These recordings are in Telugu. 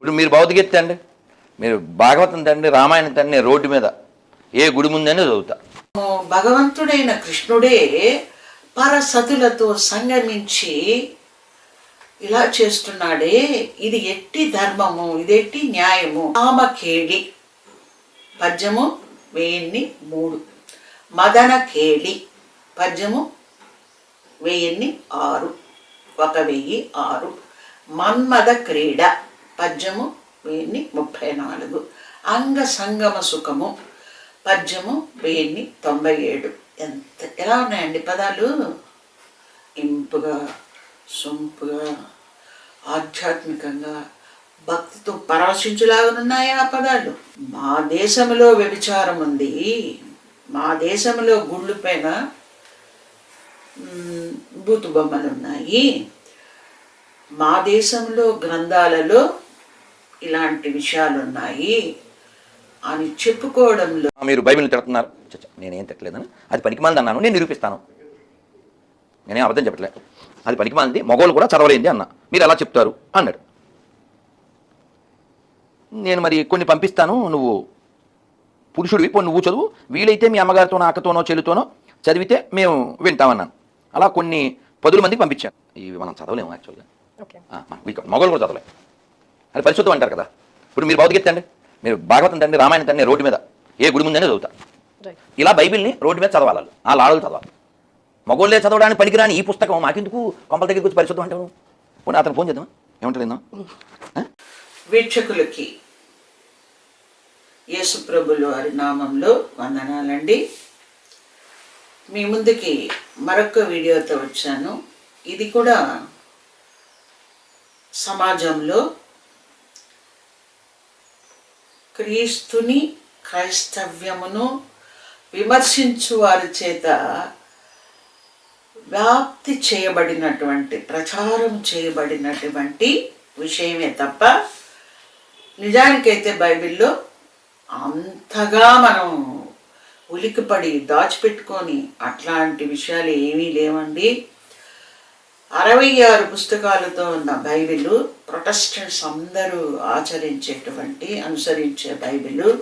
ఇప్పుడు మీరు భౌతికత అండి. మీరు భాగవతం తండి రామాయణం తండి రోడ్డు మీద. ఏ గుడి ముందనే చదువుతా. భగవంతుడైన కృష్ణుడే పరసతులతో సంగమించి ఇలా చేస్తున్నాడే. ఇది ఎట్టి ధర్మము ఇది ఎట్టి న్యాయము. కామకేడి పద్యము వెయ్యిన్ని మూడు. మదన కేళి పద్యము వెయ్యిన్ని ఆరు. ఒక వెయ్యి ఆరు. మన్మద క్రీడ. పద్యము వెయ్యిన్ని ముప్పై నాలుగు అంగ సంగమ సుఖము పద్యము వెయ్యిన్ని తొంభై ఏడు ఎంత ఎలా ఉన్నాయండి పదాలు? ఇంపుగా సొంపుగా ఆధ్యాత్మికంగా భక్తితో పరాశించులాగా ఆ పదాలు? మా దేశంలో వ్యభిచారం ఉంది. మా దేశంలో గుళ్ళు పైన బూతు బొమ్మలు ఉన్నాయి మా దేశంలో గ్రంథాలలో ఇలాంటి విషయాలు ఉన్నాయి అని చెప్పుకోవడంలో మీరు బైబిల్ని తిడుతున్నారు. చచ్చ, నేనేం తిట్టలేదని. అది పనికిమాలింది అన్నాను. నేను నిరూపిస్తాను. నేనేం అబద్ధం చెప్పట్లే. అది పనికిమాలింది మగవాళ్ళు కూడా చదవలేంది అన్న. మీరు ఎలా చెప్తారు? అన్నాడు. నేను మరి కొన్ని పంపిస్తాను. నువ్వు పురుషుడివి పోనీ నువ్వు చదువు. వీలైతే మీ అమ్మగారితోనో అక్కతోనో చెల్లితోనో చదివితే మేము వింటామన్నాను అలా కొన్ని పదుల మందికి పంపించాను. ఇవి మనం చదవలేము యాక్చువల్గా ఓకే. మగవాళ్ళు కూడా చదవలే. అది పరిశుద్ధం అంటారు కదా. ఇప్పుడు మీరు భౌతికత అండి మీరు భాగవతం తండి రామాయణం తండి రోడ్డు మీద. ఏ గుడి ముందని చదువుతా. రైట్ ఇలా బైబిల్ని రోడ్డు మీద చదవాలి వాళ్ళు. ఆ లాడలు చదవాలి. మగోళ్ళే చదవడానికి పనికిరాని ఈ పుస్తకం మాకెందుకు? కొంపల దగ్గరికి వచ్చి పరిశుద్ధం అంటాను పోనీ అతను ఫోన్ చేద్దాం ఏమంటారు? వీక్షకులకి యేసుప్రభులు వారి నామంలో వందనాలండి. మీ ముందుకి మరొక వీడియోతో వచ్చాను. ఇది కూడా సమాజంలో క్రీస్తుని క్రైస్తవ్యమును విమర్శించు వారి చేత వ్యాప్తి చేయబడినటువంటి ప్రచారం చేయబడినటువంటి విషయమే తప్ప నిజానికైతే బైబిల్లో అంతగా మనం ఉలికిపడి దాచిపెట్టుకొని అట్లాంటి విషయాలు ఏమీ లేవండి. అరవై ఆరు పుస్తకాలతో ఉన్న బైబిల్ ప్రొటెస్టెంట్స్ అందరూ ఆచరించేటువంటి అనుసరించే బైబిల్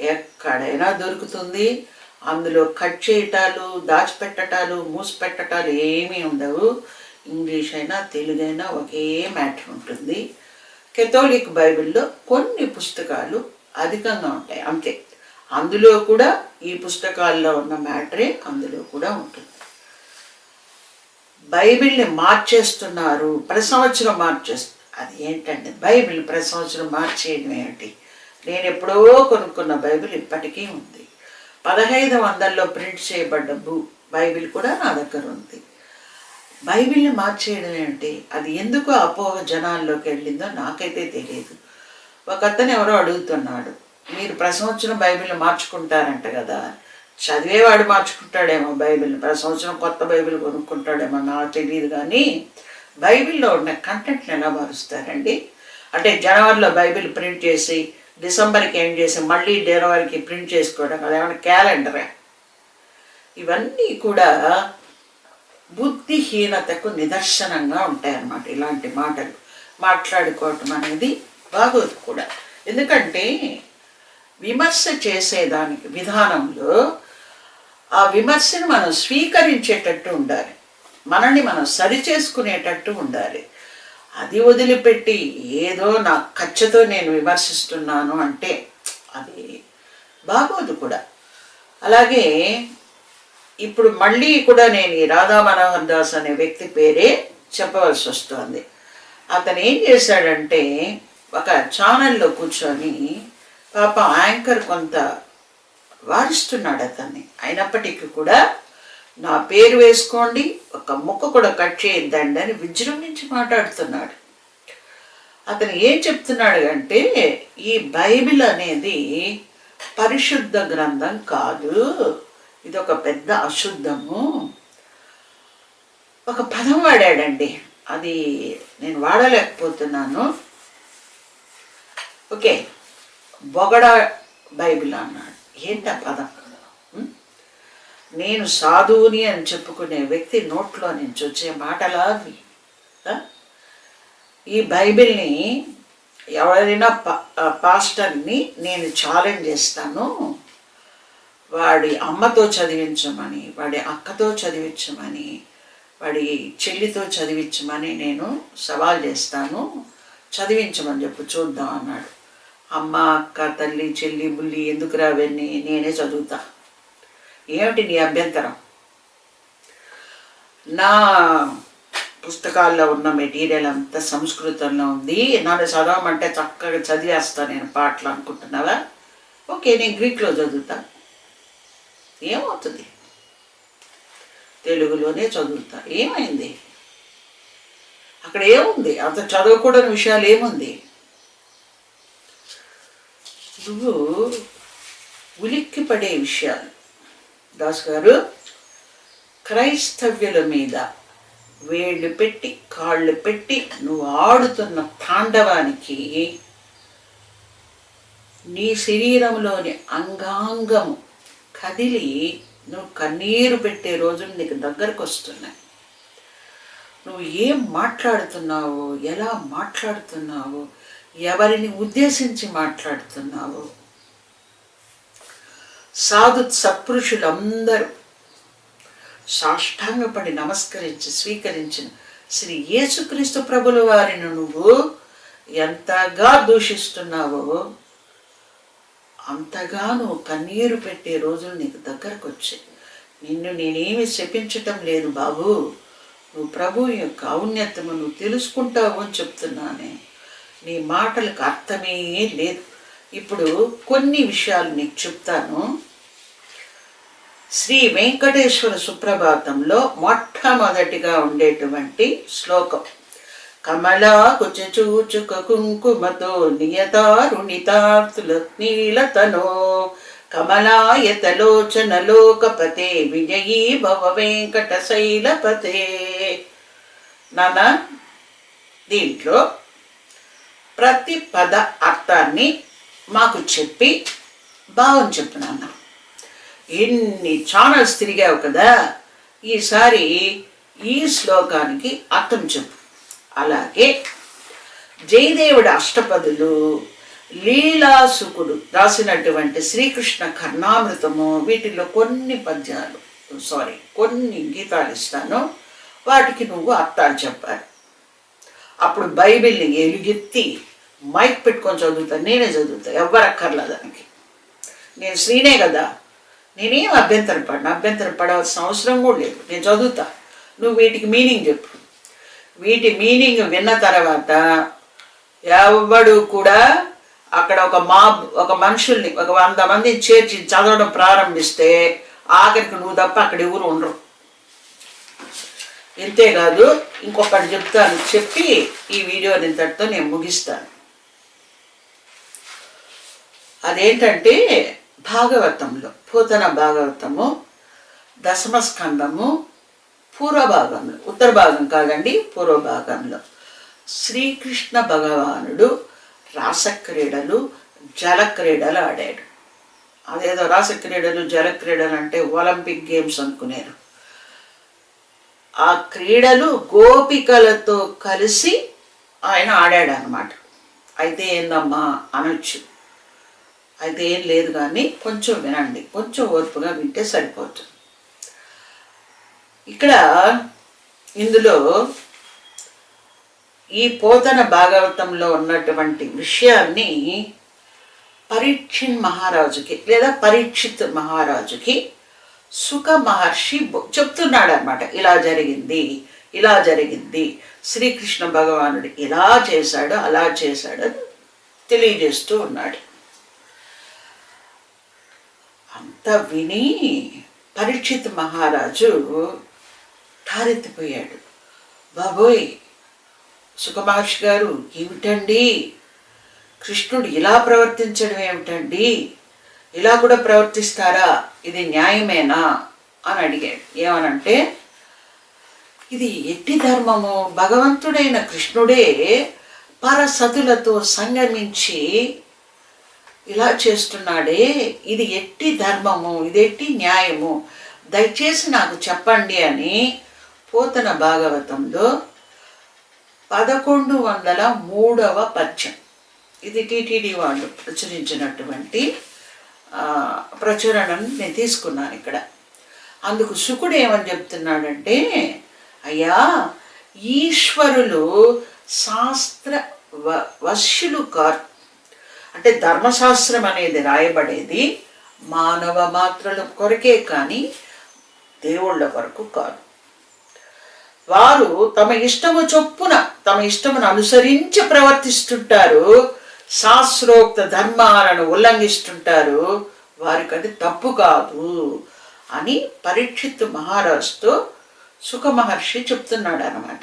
ఎక్కడైనా దొరుకుతుంది. అందులో కట్ చేయటాలు దాచిపెట్టటాలు మూసిపెట్టటాలు ఏమీ ఉండవు. ఇంగ్లీష్ అయినా తెలుగైనా ఒకే మ్యాటర్ ఉంటుంది. కెథోలిక్ బైబిల్లో కొన్ని పుస్తకాలు అధికంగా ఉంటాయి. అంతే. అందులో కూడా ఈ పుస్తకాల్లో ఉన్న మ్యాటరే అందులో కూడా ఉంటుంది. బైబిల్ని మార్చేస్తున్నారు ప్రతి సంవత్సరం మార్చేస్తున్నారు అది ఏంటండి బైబిల్ ప్రతి సంవత్సరం మార్చేయడం ఏమిటి? నేను ఎప్పుడో కొనుక్కున్న బైబిల్ ఇప్పటికీ ఉంది. పదహైదు వందల్లో ప్రింట్ చేయబడ్డ బు బైబిల్ కూడా నా దగ్గర ఉంది. బైబిల్ని మార్చేయడం ఏమిటి? అది ఎందుకు అపోహ జనాల్లోకి వెళ్ళిందో నాకైతే తెలియదు. ఒక అతను ఎవరో అడుగుతున్నాడు మీరు ప్రతి సంవత్సరం బైబిల్ని మార్చుకుంటారంట కదా చదివేవాడు మార్చుకుంటాడేమో బైబిల్ని ప్రతి సంవత్సరం కొత్త బైబిల్ కొనుక్కుంటాడేమో నాకు తెలియదు కానీ బైబిల్లో ఉన్న కంటెంట్ని ఎలా మారుస్తారండి? అంటే జనవరిలో బైబిల్ ప్రింట్ చేసి డిసెంబర్కి ఏం చేసి మళ్ళీ జనవరికి ప్రింట్ చేసుకోవడం అదేమన్నా ఏమైనా క్యాలెండరే? ఇవన్నీ కూడా బుద్ధిహీనతకు నిదర్శనంగా ఉంటాయన్నమాట ఇలాంటి మాటలు. మాట్లాడుకోవటం అనేది బాగోదు కూడా. ఎందుకంటే విమర్శ చేసేదానికి విధానంలో ఆ విమర్శను మనం స్వీకరించేటట్టు ఉండాలి. మనల్ని మనం సరి చేసుకునేటట్టు ఉండాలి. అది వదిలిపెట్టి ఏదో నా ఖర్చుతో నేను విమర్శిస్తున్నాను అంటే అది బాగోదు కూడా. అలాగే ఇప్పుడు మళ్ళీ కూడా నేను ఈ రాధా మనోహర్ దాస్ అనే వ్యక్తి పేరే చెప్పవలసి వస్తుంది. అతను ఏం చేశాడంటే ఒక ఛానల్లో కూర్చొని పాప యాంకర్ కొంత వారిస్తున్నాడు అతన్ని. అయినప్పటికీ కూడా నా పేరు వేసుకోండి ఒక ముక్క కూడా కట్ చేయొద్దండి అని విజృంభించి మాట్లాడుతున్నాడు. అతను ఏం చెప్తున్నాడు అంటే ఈ బైబిల్ అనేది పరిశుద్ధ గ్రంథం కాదు ఇది ఒక పెద్ద అశుద్ధము. ఒక పదం వాడాడండి. అది నేను వాడలేకపోతున్నాను. ఓకే బొగడ బైబిల్ అన్నాడు. ఏంటి ఆ పదం? నేను సాధువుని అని చెప్పుకునే వ్యక్తి నోట్లో నుంచి వచ్చే మాటలా అవి. ఈ బైబిల్ని ఎవరైనా పా- పాస్టర్ని నేను ఛాలెంజ్ చేస్తాను. వాడి అమ్మతో చదివించమని వాడి అక్కతో చదివించమని వాడి చెల్లితో చదివించమని నేను సవాల్ చేస్తాను. చదివించమని చెప్పు చూద్దాం అన్నాడు. అమ్మ అక్క తల్లి చెల్లి బుల్లి ఎందుకు రావన్నీ నేనే చదువుతా. ఏమిటి నీ అభ్యంతరం? నా పుస్తకాల్లో ఉన్న మెటీరియల్ అంతా సంస్కృతంలో ఉంది. నన్ను చదవమంటే చక్కగా చదివేస్తా నేను పాటలు అనుకుంటున్నావా? ఓకే నేను గ్రీక్లో చదువుతా. ఏమవుతుంది? తెలుగులోనే చదువుతా. ఏమైంది? అక్కడ ఏముంది? అంత చదవకూడని విషయాలు ఏముంది? నువ్వు ఉలిక్కి పడే విషయాలు. దాస్ గారు క్రైస్తవ్యుల మీద వేళ్ళు పెట్టి కాళ్ళు పెట్టి నువ్వు ఆడుతున్న తాండవానికి నీ శరీరంలోని అంగాంగము కదిలి నువ్వు కన్నీరు పెట్టే రోజులు నీకు దగ్గరకు వస్తున్నాయి. నువ్వు ఏం మాట్లాడుతున్నావు ఎలా మాట్లాడుతున్నావు ఎవరిని ఉద్దేశించి మాట్లాడుతున్నావు? సాధు సత్పురుషులందరూ సాష్టాంగపడి నమస్కరించి స్వీకరించిన శ్రీ యేసుక్రీస్తు ప్రభుల వారిని నువ్వు ఎంతగా దూషిస్తున్నావో అంతగా నువ్వు కన్నీరు పెట్టే రోజులు నీకు దగ్గరకు వచ్చాయి నిన్ను నేనేమి శపించటం లేదు బాబు. నువ్వు ప్రభు యొక్క ఔన్నత్యము నువ్వు తెలుసుకుంటావు అని చెప్తున్నానే. నీ మాటలకు అర్థమే లేదు. ఇప్పుడు కొన్ని విషయాలు నీకు చెప్తాను. శ్రీ వెంకటేశ్వర సుప్రభాతంలో మొట్టమొదటిగా ఉండేటువంటి శ్లోకం. కమలా కుచచూచుక కుంకుమతో నియతారుణితార్తుల నీలతనో కమలాయతలోచన లోకపతే విజయీ భవ వెంకట శైలపతే నాన్న దీంట్లో ప్రతి పద అర్థాన్ని మాకు చెప్పి భావం చెప్పు నాన్న. ఎన్ని ఛానల్స్ తిరిగావు కదా ఈసారి ఈ శ్లోకానికి అర్థం చెప్పు. అలాగే జయదేవుడి అష్టపదులు లీలాసుకుడు రాసినటువంటి శ్రీకృష్ణ కర్ణామృతము వీటిలో కొన్ని పద్యాలు సారీ కొన్ని గీతాలు ఇస్తాను. వాటికి నువ్వు అర్థాలు చెప్పాలి. అప్పుడు బైబిల్ని ఎలుగెత్తి మైక్ పెట్టుకొని చదువుతా నేనే చదువుతా ఎవ్వరక్కర్లా దానికి. నేను శ్రీనే కదా నేనేం అభ్యంతరం పడిన అభ్యంతరం పడవలసిన అవసరం కూడా లేదు. నేను చదువుతా. నువ్వు వీటికి మీనింగ్ చెప్పు. వీటి మీనింగ్ విన్న తర్వాత ఎవడు కూడా అక్కడ ఒక మాబ్ ఒక మనుషుల్ని ఒక వంద మందిని చేర్చి చదవడం ప్రారంభిస్తే ఆఖరికి నువ్వు తప్ప అక్కడ ఎవరు ఉండరు. ఇంతేకాదు ఇంకొకటి చెప్తాను. చెప్పి ఈ వీడియో ఇంతటితో నేను ముగిస్తాను. అదేంటంటే భాగవతంలో పూతన భాగవతము దశమ స్కందము పూర్వ భాగంలో ఉత్తర భాగం కాదండి పూర్వ భాగంలో. శ్రీకృష్ణ భగవానుడు రాసక్రీడలు జలక్రీడలు ఆడాడు. అదేదో రాసక్రీడలు జలక్రీడలు అంటే ఒలింపిక్ గేమ్స్ అనుకునేరు. ఆ క్రీడలు గోపికలతో కలిసి ఆయన ఆడాడు అనమాట అయితే ఏందమ్మా అనొచ్చు. అయితే ఏం లేదు కానీ కొంచెం వినండి. కొంచెం ఓర్పుగా వింటే సరిపోతుంది ఇక్కడ ఇందులో ఈ పోతన భాగవతంలో ఉన్నటువంటి విషయాన్ని పరీక్షిన్ మహారాజుకి లేదా పరీక్షిత్ మహారాజుకి సుఖ మహర్షి చెప్తున్నాడు అనమాట ఇలా జరిగింది ఇలా జరిగింది. శ్రీకృష్ణ భగవానుడు ఇలా చేశాడు అలా చేశాడు అని తెలియజేస్తూ ఉన్నాడు. అంత విని పరీక్షిత్ మహారాజు ఠారెత్తిపోయాడు బాబోయ్ సుఖమహర్షి గారు ఏమిటండి? కృష్ణుడు ఇలా ప్రవర్తించడం ఏమిటండి? ఇలా కూడా ప్రవర్తిస్తారా? ఇది న్యాయమేనా? అని అడిగాడు. ఏమనంటే ఇది ఎట్టి ధర్మము? భగవంతుడైన కృష్ణుడే పరసతులతో సంగమించి ఇలా చేస్తున్నాడే. ఇది ఎట్టి ధర్మము? ఇది ఎట్టి న్యాయము? దయచేసి నాకు చెప్పండి అని పోతన భాగవతంలో పదకొండు వందల మూడవ పద్యం. ఇది టీటీడీ వాళ్ళు ప్రచురించినటువంటి ప్రచురణను నేను తీసుకున్నాను ఇక్కడ. అందుకు శుకుడు ఏమని చెప్తున్నాడంటే అయ్యా ఈశ్వరులు శాస్త్ర వ వశ్యులు కారు. అంటే ధర్మశాస్త్రం అనేది రాయబడేది మానవ మాత్రల కొరకే కానీ దేవుళ్ళ వరకు కాదు. వారు తమ ఇష్టము చొప్పున తమ ఇష్టమును అనుసరించి ప్రవర్తిస్తుంటారు. శాస్త్రోక్త ధర్మాలను ఉల్లంఘిస్తుంటారు. వారికి తప్పు కాదు అని పరీక్షిత్ మహారాజుతో సుఖ మహర్షి చెప్తున్నాడు అనమాట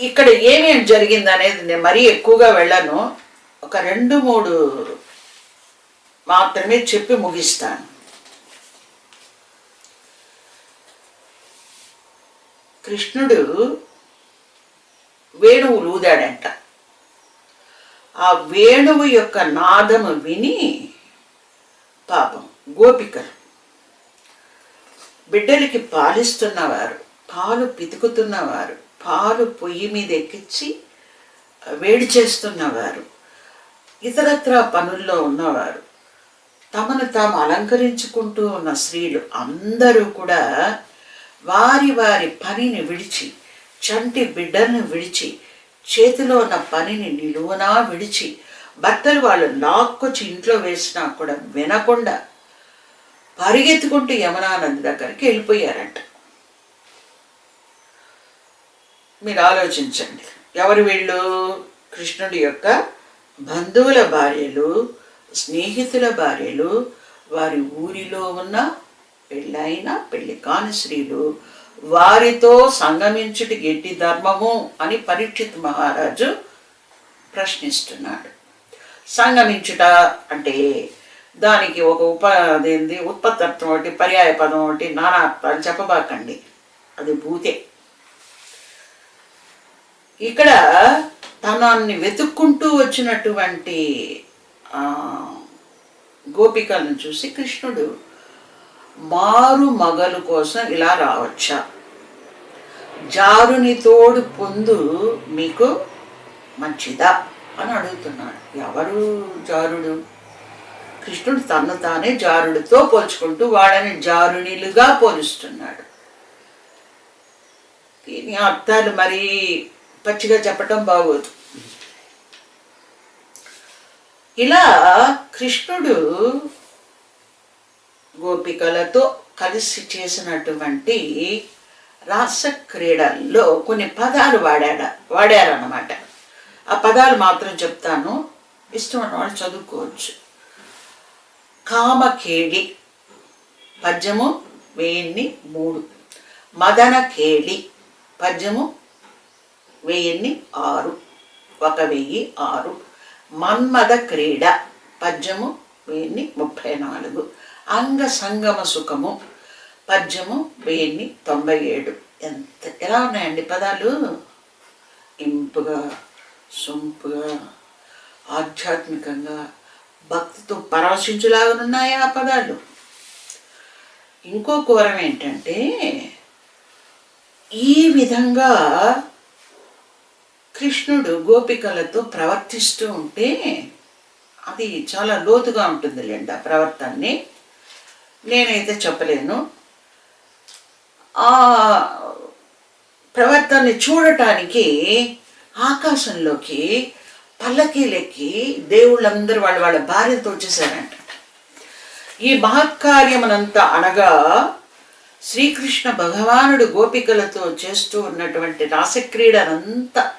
ఇక్కడ ఏమేమి జరిగింది అనేది నేను మరీ ఎక్కువగా వెళ్ళను. ఒక రెండు మూడు మాత్రమే చెప్పి ముగిస్తాను. కృష్ణుడు వేణువు లూదాడంట. ఆ వేణువు యొక్క నాదము విని పాపం గోపికలు. బిడ్డలకి పాలిస్తున్నవారు పాలు పితుకుతున్నవారు పాలు పొయ్యి మీద ఎక్కించి వేడి చేస్తున్నవారు ఇతరత్ర పనుల్లో ఉన్నవారు తమను తాము అలంకరించుకుంటూ ఉన్న స్త్రీలు అందరూ కూడా వారి వారి పనిని విడిచి చంటి బిడ్డలను విడిచి చేతిలో ఉన్న పనిని నిలువునా విడిచి భర్తలు వాళ్ళు లాక్కొచ్చి ఇంట్లో వేసినా కూడా వినకుండా పరిగెత్తుకుంటూ యమునా దగ్గరికి వెళ్ళిపోయారంట. మీరు ఆలోచించండి. ఎవరు వీళ్ళు? కృష్ణుడి యొక్క బంధువుల భార్యలు స్నేహితుల భార్యలు వారి ఊరిలో ఉన్న పెళ్ళైన పెళ్ళి కాని స్త్రీలు వారితో సంగమించుటి గెట్టి ధర్మము అని పరీక్షిత్ మహారాజు ప్రశ్నిస్తున్నాడు. సంగమించుట అంటే దానికి ఒక ఉప అదేంది ఉత్పత్తత్వం ఒకటి పర్యాయ పదం ఒకటి నానా అర్థాలు చెప్పబాకండి. అది భూతే. ఇక్కడ తనాన్ని వెతుక్కుంటూ వచ్చినటువంటి గోపికలను చూసి కృష్ణుడు మారు మగలు కోసం ఇలా రావచ్చా? జారుని తోడు పొందు మీకు మంచిదా? అని అడుగుతున్నాడు. ఎవరు జారుడు? కృష్ణుడు తను తానే జారుడితో పోల్చుకుంటూ వాళ్ళని జారునిలుగా పోలుస్తున్నాడు. దీని అర్థాలు మరి పచ్చిగా చెప్పటం బాగోదు. ఇలా కృష్ణుడు గోపికలతో కలిసి చేసినటువంటి రాస క్రీడల్లో కొన్ని పదాలు వాడాడ వాడారన్నమాట. ఆ పదాలు మాత్రం చెప్తాను. ఇష్టం వాళ్ళు చదువుకోవచ్చు. కామకేడి పద్యము వెయ్యిన్ని మూడు. మదనకేడి పద్యము వెయ్యిన్ని ఆరు. ఒక వెయ్యి ఆరు. మన్మద క్రీడ పద్యము వెయ్యిన్ని ముప్పై నాలుగు. అంగ సంగమ సుఖము పద్యము వెయ్యి తొంభై ఏడు ఎంత ఎలా ఉన్నాయండి పదాలు? ఇంపుగా సొంపుగా ఆధ్యాత్మికంగా భక్తితో పరాశించులాగానున్నాయి ఆ పదాలు? ఇంకో కూరం ఏంటంటే ఈ విధంగా కృష్ణుడు గోపికలతో ప్రవర్తిస్తూ ఉంటే అది చాలా లోతుగా ఉంటుందిలేండి ఆ ప్రవర్తనని. నేనైతే చెప్పలేను. ఆ ప్రవర్తనని చూడటానికి ఆకాశంలోకి పల్లకీలెక్కి దేవుళ్ళందరూ వాళ్ళ వాళ్ళ భార్యతో వచ్చేసారంట. ఈ మహత్కార్యమనంతా అనగా శ్రీకృష్ణ భగవానుడు గోపికలతో చేస్తూ ఉన్నటువంటి రాసక్రీడనంతా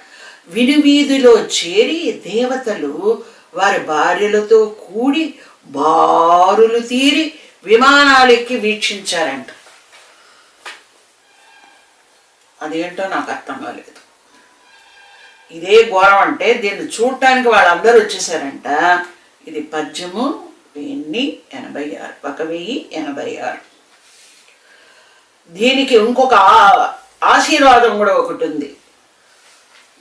వినువీధిలో చేరి దేవతలు వారి భార్యలతో కూడి బారులు తీరి విమానాలెక్కి వీక్షించారంట. అదేంటో నాకు అర్థం కాలేదు. ఇదే ఘోరం అంటే దీన్ని చూడటానికి వాళ్ళందరూ వచ్చేసారంట. ఇది పద్యము వెయ్యి ఎనభై ఆరు ఒక వెయ్యి ఎనభై ఆరు. దీనికి ఇంకొక ఆశీర్వాదం కూడా ఒకటి ఉంది.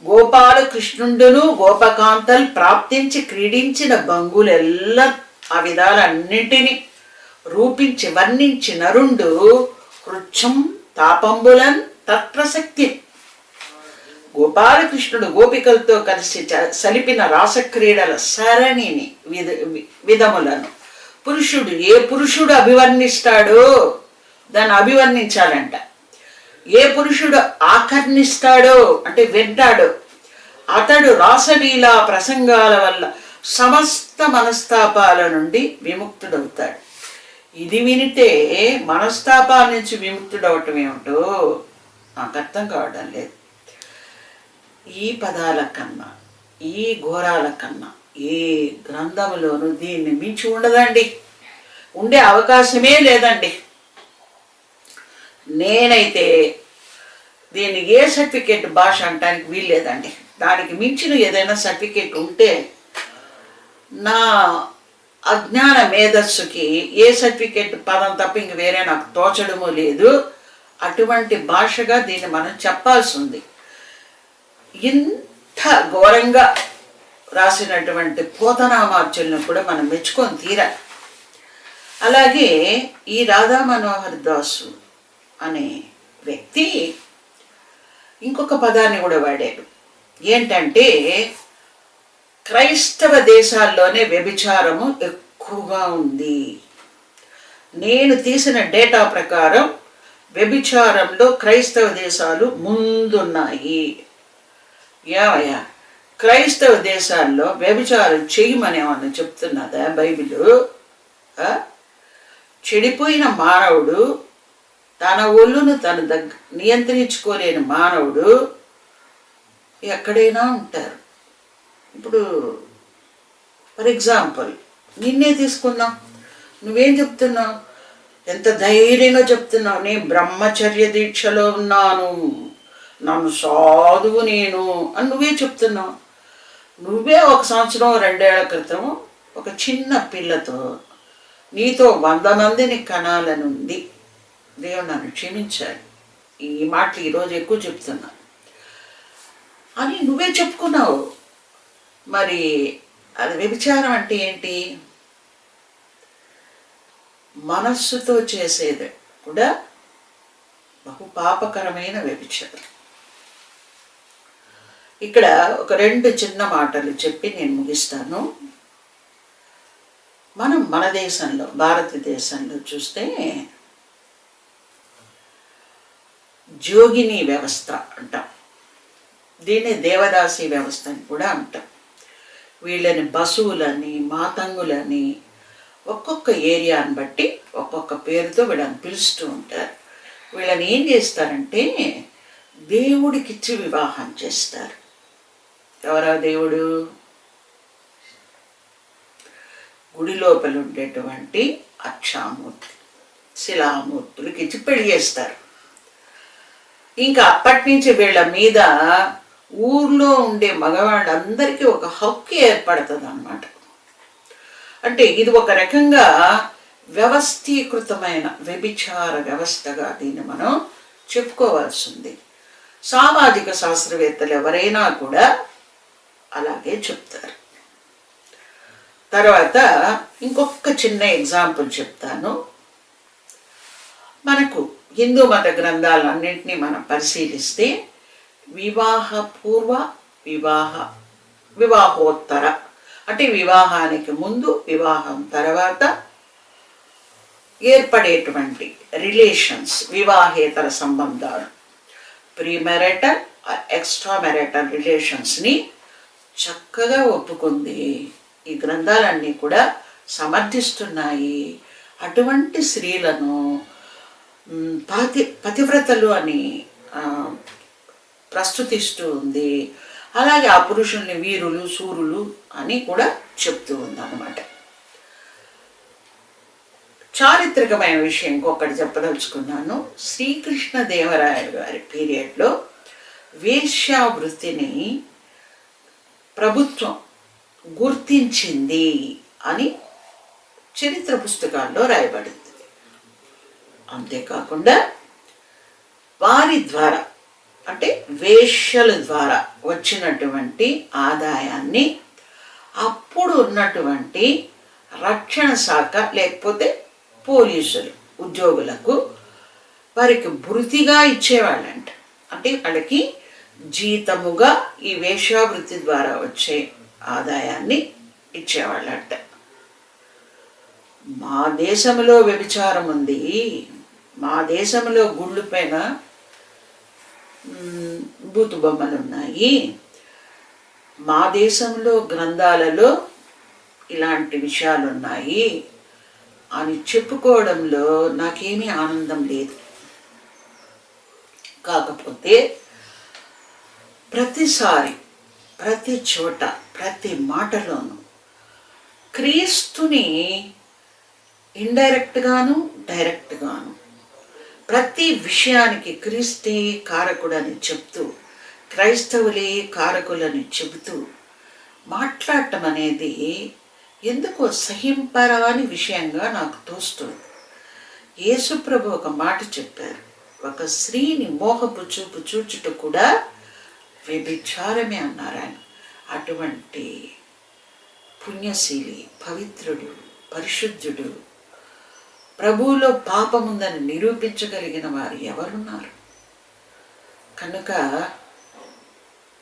గోపాల కృష్ణుండును గోపకాంతలు ప్రాప్తించి క్రీడించిన బంగులెల్ల ఆ విధాలన్నింటినీ రూపించి వర్ణించి నరుండు కృచ్ఛం తాపంబులన్ తత్ప్రసక్తి. గోపాలకృష్ణుడు గోపికలతో కలిసి చ- సలిపిన రాసక్రీడల సరణిని విధ వి- విధములను. పురుషుడు ఏ పురుషుడు అభివర్ణిస్తాడో దాన్ని అభివర్ణించాలంట. ఏ పురుషుడు ఆకర్ణిస్తాడో అంటే వింటాడో అతడు రాసలీలా ప్రసంగాల వల్ల సమస్త మనస్తాపాల నుండి విముక్తుడవుతాడు. ఇది వినితే మనస్తాపాల నుంచి విముక్తుడవటం ఏమిటో నాకు అర్థం కావడం లేదు. ఈ పదాల కన్నా ఈ ఘోరాల కన్నా ఏ గ్రంథంలోనూ దీన్ని మించి ఉండదండి. ఉండే అవకాశమే లేదండి. నేనైతే దీన్ని ఏ సర్టిఫికేట్ భాష అంటానికి వీల్లేదండి. దానికి మించిన ఏదైనా సర్టిఫికేట్ ఉంటే నా అజ్ఞాన మేధస్సుకి ఏ సర్టిఫికేట్ పదం తప్ప ఇంక వేరే నాకు తోచడము లేదు. అటువంటి భాషగా దీన్ని మనం చెప్పాల్సి ఉంది ఇంత ఘోరంగా రాసినటువంటి పోతనామార్చులను కూడా మనం మెచ్చుకొని తీరాలి. అలాగే ఈ రాధా మనోహర్ దాసు అనే వ్యక్తి ఇంకొక పదాన్ని కూడా వాడాడు. ఏంటంటే క్రైస్తవ దేశాల్లోనే వ్యభిచారము ఎక్కువగా ఉంది. నేను తీసిన డేటా ప్రకారం వ్యభిచారంలో క్రైస్తవ దేశాలు ముందున్నాయి. ఏమయ్యా క్రైస్తవ దేశాల్లో వ్యభిచారం చేయమని ఏమన్నా చెప్తున్నదా బైబిల్? చెడిపోయిన మానవుడు తన ఒళ్ళును తన దగ్గ నియంత్రించుకోలేని మానవుడు ఎక్కడైనా ఉంటారు. ఇప్పుడు ఫర్ ఎగ్జాంపుల్ నిన్నే తీసుకుందాం నువ్వేం చెప్తున్నావు? ఎంత ధైర్యంగా చెప్తున్నావు? నేను బ్రహ్మచర్య దీక్షలో ఉన్నాను. నన్ను సాధువు నేను అని నువ్వే చెప్తున్నావు? నువ్వే ఒక సంవత్సరం రెండేళ్ళ క్రితం ఒక చిన్న పిల్లతో నీతో వంద మందిని కనాలనుంది దేవుడు నన్ను క్షమించాలి ఈ మాటలు ఈరోజు ఎక్కువ చెప్తున్నా. అని నువ్వే చెప్పుకున్నావు. మరి అది వ్యభిచారం అంటే ఏంటి? మనస్సుతో చేసేది కూడా బహు పాపకరమైన వ్యభిచారం. ఇక్కడ ఒక రెండు చిన్న మాటలు చెప్పి నేను ముగిస్తాను. మనం మన దేశంలో భారతదేశంలో చూస్తే జోగిని వ్యవస్థ అంటాం. దీన్ని దేవదాసి వ్యవస్థ అని కూడా అంటాం. వీళ్ళని బసువులని మాతంగులని ఒక్కొక్క ఏరియాని బట్టి ఒక్కొక్క పేరుతో వీళ్ళని పిలుస్తూ ఉంటారు. వీళ్ళని ఏం చేస్తారంటే దేవుడికిచ్చి వివాహం చేస్తారు. ఎవరా దేవుడు? గుడి లోపల ఉండేటువంటి అక్షామూర్తి శిలామూర్తులకి ఇచ్చి పెళ్ళి చేస్తారు. ఇంకా అప్పటి నుంచి వీళ్ళ మీద ఊర్లో ఉండే మగవాళ్ళందరికీ ఒక హక్కు ఏర్పడుతుంది అన్నమాట అంటే ఇది ఒక రకంగా వ్యవస్థీకృతమైన వ్యభిచార వ్యవస్థగా దీన్ని మనం చెప్పుకోవాల్సింది. సామాజిక శాస్త్రవేత్తలు ఎవరైనా కూడా అలాగే చెప్తారు. తర్వాత ఇంకొక చిన్న ఎగ్జాంపుల్ చెప్తాను. మనకు హిందూ మత గ్రంథాలన్నింటినీ మనం పరిశీలిస్తే వివాహ పూర్వ వివాహ వివాహోత్తర. అంటే వివాహానికి ముందు వివాహం తర్వాత ఏర్పడేటువంటి రిలేషన్స్ వివాహేతర సంబంధాలు. ప్రీమెరటల్ ఎక్స్ట్రా మెరటల్ రిలేషన్స్ని చక్కగా ఒప్పుకుంది. ఈ గ్రంథాలన్నీ కూడా సమర్థిస్తున్నాయి. అటువంటి స్త్రీలను పాతి పతివ్రతలు అని ప్రస్తుతిస్తూ ఉంది. అలాగే ఆ పురుషుల్ని వీరులు సూరులు అని కూడా చెప్తూ ఉందన్నమాట. చారిత్రకమైన విషయం ఇంకొకటి చెప్పదలుచుకున్నాను. శ్రీకృష్ణ దేవరాయలు గారి పీరియడ్లో వేశ్యావృత్తిని ప్రభుత్వం గుర్తించింది అని చరిత్ర పుస్తకాల్లో రాయబడింది. అంతేకాకుండా వారి ద్వారా అంటే వేశ్యల ద్వారా వచ్చినటువంటి ఆదాయాన్ని అప్పుడు ఉన్నటువంటి రక్షణ శాఖ లేకపోతే పోలీసులు ఉద్యోగులకు వారికి భృతిగా ఇచ్చేవాళ్ళంట. అంటే వాళ్ళకి జీతముగా ఈ వేశ్యావృత్తి ద్వారా వచ్చే ఆదాయాన్ని ఇచ్చేవాళ్ళంట. మా దేశంలో వ్యభిచారం ఉంది. మా దేశంలో గుళ్ళు పైన బూతు బొమ్మలు ఉన్నాయి మా దేశంలో గ్రంథాలలో ఇలాంటి విషయాలు ఉన్నాయి అని చెప్పుకోవడంలో నాకేమీ ఆనందం లేదు. కాకపోతే ప్రతిసారి ప్రతి చోట ప్రతి మాటలోనూ క్రీస్తుని ఇండైరెక్ట్గాను డైరెక్ట్గాను ప్రతి విషయానికి క్రీస్తే కారకుడని చెప్తూ క్రైస్తవులే కారకులని చెబుతూ మాట్లాడటం అనేది ఎందుకో సహింపరాని విషయంగా నాకు తోస్తుంది. యేసుప్రభు ఒక మాట చెప్పారు. ఒక స్త్రీని మోహపు చూపు చూచుట కూడా వ్యభిచారమే అన్నారు ఆయన. అటువంటి పుణ్యశీలి పవిత్రుడు పరిశుద్ధుడు ప్రభువులో పాపముందని నిరూపించగలిగిన వారు ఎవరున్నారు? కనుక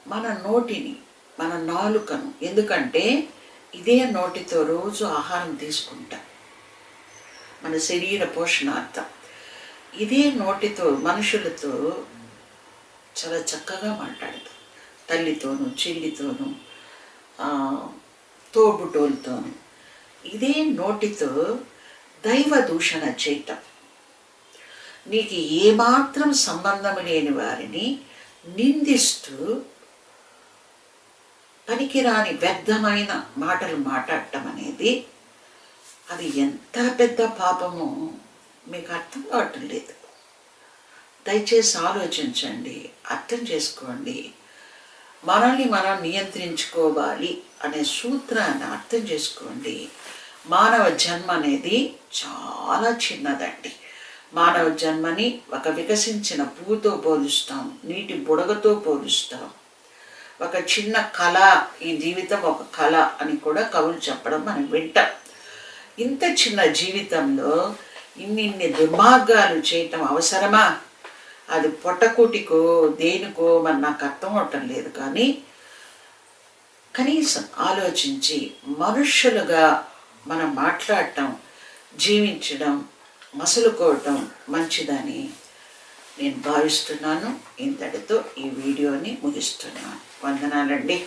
మన నోటిని మన నాలుకను ఎందుకంటే ఇదే నోటితో రోజు ఆహారం తీసుకుంటాం. మన శరీర పోషణార్థం. ఇదే నోటితో మనుషులతో చాలా చక్కగా మాట్లాడతాం. తల్లితోనూ చెల్లితోనూ ఆ, తోబుటోలతోనూ ఇదే నోటితో దైవ దూషణ చేయటం నీకు ఏమాత్రం సంబంధం లేని వారిని నిందిస్తూ పనికిరాని వ్యర్థమైన మాటలు మాట్లాడటం అనేది అది ఎంత పెద్ద పాపమో మీకు అర్థం కావటం లేదు. దయచేసి ఆలోచించండి అర్థం చేసుకోండి. మనల్ని మనం నియంత్రించుకోవాలి అనే సూత్రాన్ని అర్థం చేసుకోండి. మానవ జన్మ అనేది చాలా చిన్నదండి. మానవ జన్మని ఒక వికసించిన పువ్వుతో పోలుస్తాం నీటి బుడగతో పోలుస్తాం. ఒక చిన్న కళ ఈ జీవితం ఒక కళ అని కూడా కవులు చెప్పడం మనం వింటాం. ఇంత చిన్న జీవితంలో ఇన్నిన్ని దుర్మార్గాలు చేయటం అవసరమా? అది పొట్టకూటికో దేనికో మరి నాకు అర్థం అవటం లేదు కానీ కనీసం ఆలోచించి మనుషులుగా మనం మాట్లాడటం జీవించడం మసులుకోవటం మంచిదని నేను భావిస్తున్నాను. ఇంతటితో ఈ వీడియోని ముగిస్తున్నాను. వందనాలండి.